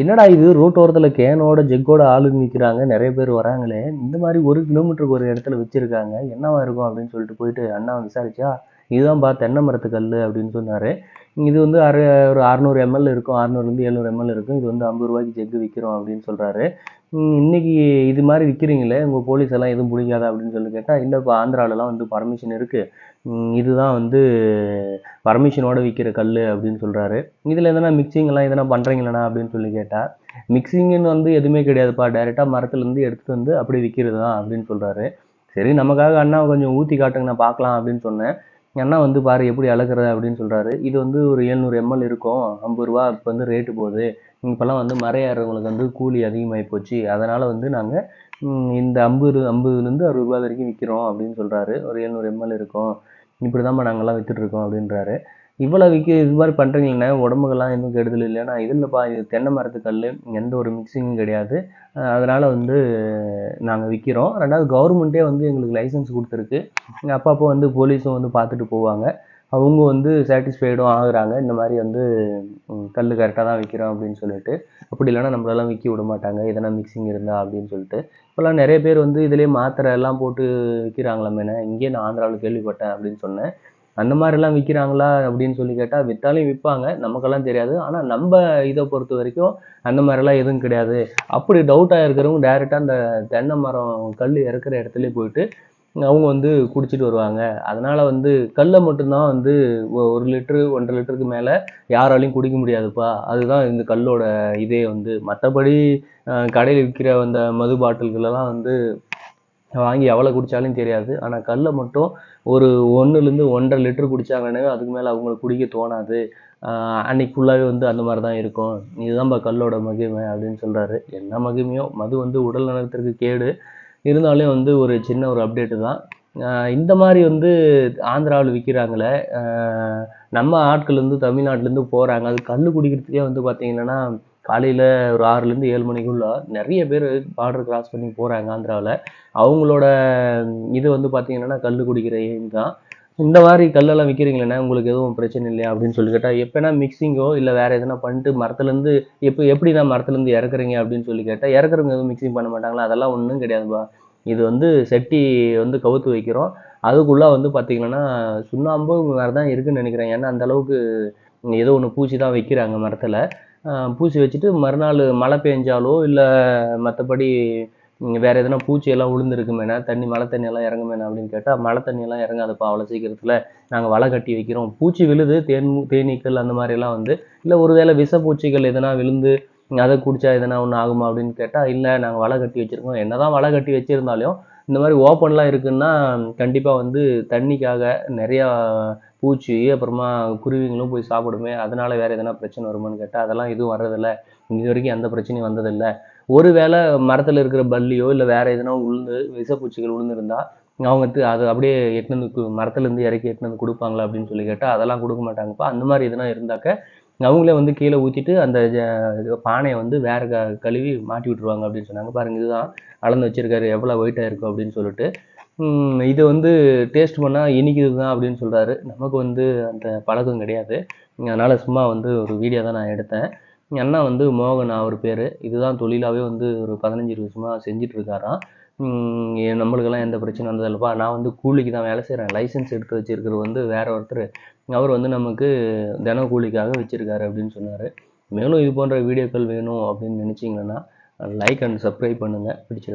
என்னடா இது? ரோட்டோரத்தில் கேனோட ஜெக்கோட ஆளுங்க நிற்கிறாங்க நிறைய பேர் வராங்களே. இந்த மாதிரி ஒரு கிலோமீட்டருக்கு ஒரு இடத்துல வச்சுருக்காங்க. என்னவா இருக்கும் அப்படின்னு சொல்லிட்டு போயிட்டு அண்ணா விசாரிச்சா பா தென்னை மரத்து கல் அப்படின்னு சொன்னார். இது வந்து அரை ஒரு அறநூறு எம்எல் இருக்கும். அறநூறுலேருந்து எழுநூறு எம்எல் இருக்கும். இது வந்து ஐம்பது ரூபாய்க்கு ஜெக்கு விற்கிறோம் அப்படின்னு சொல்கிறாரு இன்னைக்கு இது மாதிரி விற்கிறீங்களே உங்கள் போலீஸ் எல்லாம் எதுவும் பிடிக்காதா அப்படின்னு சொல்லி கேட்டால் இல்லைப்பா ஆந்திராவிலலாம் வந்து பர்மிஷன் இருக்குது இதுதான் வந்து பர்மிஷனோட விற்கிற கல் அப்படின்னு சொல்கிறாரு இதில் எதனா மிக்சிங்கெல்லாம் எதனா பண்ணுறீங்களா அப்படின்னு சொல்லி கேட்டால் மிக்சிங்னு வந்து எதுவுமே கிடையாதுப்பா. டைரெக்டாக மரத்துலேருந்து எடுத்துகிட்டு வந்து அப்படி விற்கிறது தான் அப்படின்னு சொல்கிறாரு சரி நமக்காக அண்ணா கொஞ்சம் ஊற்றி காட்டுங்கண்ணா பார்க்கலாம் அப்படின்னு சொன்னேன். அண்ணா வந்து பாரு எப்படி அளக்குறது அப்படின்னு சொல்கிறாரு இது வந்து ஒரு எழுநூறு எம்எல் இருக்கும். ஐம்பது ரூபா இப்போ வந்து ரேட்டு போகுது. இப்போல்லாம் வந்து மர வந்து கூலி அதிகமாகி போச்சு. அதனால் வந்து நாங்கள் இந்த ஐம்பது ஐம்பதுலேருந்து அறுபது ரூபா வரைக்கும் விற்கிறோம் அப்படின்னு சொல்கிறாரு ஒரு எழுநூறு எம்எல் இருக்கும். இப்படி தான்ப்பா நாங்கள்லாம் விற்றுட்ருக்கோம் அப்படின்றாரு. இவ்வளோ விற்க இது மாதிரி பண்ணுறீங்கண்ணே உடம்புக்கெல்லாம் எதுவும் கெடுதல் இல்லைன்னா இது இல்லைப்பா இது தென்னை மரத்து கல் எந்த ஒரு மிக்சிங்கும் கிடையாது. அதனால் வந்து நாங்கள் விற்கிறோம் ரெண்டாவது கவர்மெண்ட்டே வந்து எங்களுக்கு லைசன்ஸ் கொடுத்துருக்கு. அப்பப்போ வந்து போலீஸும் வந்து பார்த்துட்டு போவாங்க. அவங்க வந்து சாட்டிஸ்ஃபைடும் ஆகுறாங்க. இந்த மாதிரி வந்து கல் கரெக்டாக தான் விற்கிறோம் அப்படின்னு சொல்லிட்டு. அப்படி இல்லைன்னா நம்மளெல்லாம் விற்க விட மாட்டாங்க. எதனா மிக்சிங் இருந்தால் அப்படின்னு சொல்லிட்டு. இப்போல்லாம் நிறைய பேர் வந்து இதிலே மாத்திரை எல்லாம் போட்டு விற்கிறாங்களாமேண்ணே இங்கேயே நான் ஆந்திராவில் கேள்விப்பட்டேன் அப்படின்னு சொன்னேன். அந்த மாதிரிலாம் விற்கிறாங்களா அப்படின்னு சொல்லி கேட்டால் விற்றாலும் விற்பாங்க நமக்கெல்லாம் தெரியாது. ஆனால் நம்ம இதை பொறுத்த வரைக்கும் அந்த மாதிரிலாம் எதுவும் கிடையாது. அப்படி டவுட்டாக இருக்கிறவங்க டேரெக்டாக அந்த தென்னை மரம் கல் இறக்குற இடத்துல போயிட்டு அவங்க வந்து குடிச்சிட்டு வருவாங்க. அதனால் வந்து கல்லை மட்டும்தான் வந்து ஒரு லிட்ரு ஒன்றரை லிட்டருக்கு மேலே யாராலையும் குடிக்க முடியாதுப்பா. அதுதான் இந்த கல்லோட இதே வந்து. மற்றபடி கடையில் விற்கிற அந்த மது பாட்டில்களெல்லாம் வந்து வாங்கி எவ்வளோ குடித்தாலும் தெரியாது. ஆனால் கல்லை மட்டும் ஒரு ஒன்றுலேருந்து ஒன்றரை லிட்டர் குடித்தாங்கன்னு அதுக்கு மேலே அவங்களுக்கு குடிக்க தோணாது. அன்னைக்கு ஃபுல்லாகவே வந்து அந்த மாதிரி தான் இருக்கும். இதுதான்ப்பா கல்லோட மகிமை அப்படின்னு சொல்கிறாரு என்ன மகிமையோ? மது வந்து உடல் நலத்திற்கு கேடு. இருந்தாலும் வந்து ஒரு சின்ன ஒரு அப்டேட்டு தான். இந்த மாதிரி வந்து ஆந்திராவில் விற்கிறாங்களே நம்ம ஆட்கள் வந்து தமிழ்நாட்டிலேருந்து போகிறாங்க அது கல் குடிக்கிறதுக்கே வந்து பார்த்தீங்கன்னா காலையில் ஒரு ஆறுலேருந்து ஏழு மணிக்குள்ள நிறைய பேர் பார்டர் கிராஸ் பண்ணி போகிறாங்க ஆந்திராவில் அவங்களோட இது வந்து பார்த்தீங்கன்னா கல் குடிக்கிற எய்ம் தான். இந்த மாதிரி கல்லெல்லாம் விற்கிறீங்களேண்ணே உங்களுக்கு எதுவும் பிரச்சனை இல்லையா அப்படின்னு சொல்லி கேட்டால் எப்போனா மிக்சிங்கோ இல்லை வேறு எதனா பண்ணிட்டு மரத்துலேருந்து எப்போ எப்படி தான் மரத்துலேருந்து இறக்குறீங்க அப்படின்னு சொல்லி கேட்டால் இறக்குறவங்க எதுவும் மிக்சிங் பண்ண மாட்டாங்களா? அதெல்லாம் ஒன்றும் கிடையாதுப்பா. இது வந்து செட்டி வந்து கவுத்து வைக்கிறோம். அதுக்குள்ளே வந்து பார்த்திங்கன்னா சுண்ணாம்பு வேறு தான் இருக்குதுன்னு நினைக்கிறேன். ஏன்னா அந்தளவுக்கு ஏதோ ஒன்று பூச்சி தான் வைக்கிறாங்க மரத்தில். பூச்சி வச்சுட்டு மறுநாள் மழை பெஞ்சாலோ இல்லை மற்றபடி வேறு எதனா பூச்சியெல்லாம் விழுந்துருக்குமேண்ணா தண்ணி மழை தண்ணியெல்லாம் இறங்குமேண்ணா அப்படின்னு கேட்டால் மழை தண்ணியெல்லாம் இறங்காதுப்பா அவ்வளோ சீக்கிரத்தில் நாங்கள் வலை கட்டி வைக்கிறோம். பூச்சி விழுது தேன் தேனீக்கள் அந்த மாதிரிலாம் வந்து இல்லை ஒருவேளை விஷப்பூச்சிகள் எதனா விழுந்து அதை குடித்தா எதனா ஒன்று ஆகுமா அப்படின்னு கேட்டால் இல்லை நாங்கள் வலை கட்டி வச்சுருக்கோம். என்ன தான் வலை கட்டி வச்சுருந்தாலும் இந்த மாதிரி ஓப்பன்லாம் இருக்குன்னா கண்டிப்பாக வந்து தண்ணிக்காக நிறையா பூச்சி அப்புறமா குருவிங்களும் போய் சாப்பிடுமே. அதனால் வேறு எதனா பிரச்சனை வருமான்னு கேட்டால் அதெல்லாம் எதுவும் வர்றதில்ல. இது வரைக்கும் எந்த பிரச்சனையும் வந்ததில்லை. ஒரு வேளை மரத்தில் இருக்கிற பல்லியோ இல்லை வேறு எதனா உளுந்து விஷப்பூச்சிகள் விழுந்துருந்தா அவங்க அது அப்படியே எட்டுனு மரத்துலேருந்து இறக்கி எட்டுனு கொடுப்பாங்களா அப்படின்னு சொல்லி கேட்டால் அதெல்லாம் கொடுக்க மாட்டாங்கப்பா. அந்த மாதிரி எதனா இருந்தாக்க அவங்களே வந்து கீழே ஊற்றிட்டு அந்த பானையை வந்து வேறு க கழுவி மாட்டி விட்ருவாங்க அப்படின்னு சொன்னாங்க. பாருங்கள் இதுதான் அளந்து வச்சுருக்காரு எவ்வளோ வெயிட்டாக இருக்கும் அப்படின்னு சொல்லிட்டு. இது வந்து டேஸ்ட் பண்ணால் இனிக்குது தான் அப்படின்னு சொல்கிறாரு நமக்கு வந்து அந்த பழக்கம் கிடையாது. அதனால் சும்மா வந்து ஒரு வீடியோ தான் நான் எடுத்தேன். அண்ணா வந்து மோகன் அவர் பேர். இதுதான் தொழிலாகவே வந்து ஒரு பதினஞ்சு வருஷமாக செஞ்சிட்ருக்காராம் நம்மளுக்கெல்லாம் எந்த பிரச்சனை வந்ததில்லப்பா நான் வந்து கூலிக்கு தான் வேலை செய்கிறேன் லைசன்ஸ் எடுத்து வச்சுருக்கிறது வந்து வேற ஒருத்தர். அவர் வந்து நமக்கு தின கூலிக்காக வச்சுருக்காரு அப்படின்னு சொன்னார். மேலும் இது போன்ற வீடியோக்கள் வேணும் அப்படின்னு நினச்சிங்கன்னா லைக் அண்ட் சப்ஸ்கிரைப் பண்ணுங்கள் பிடிச்சிருந்தா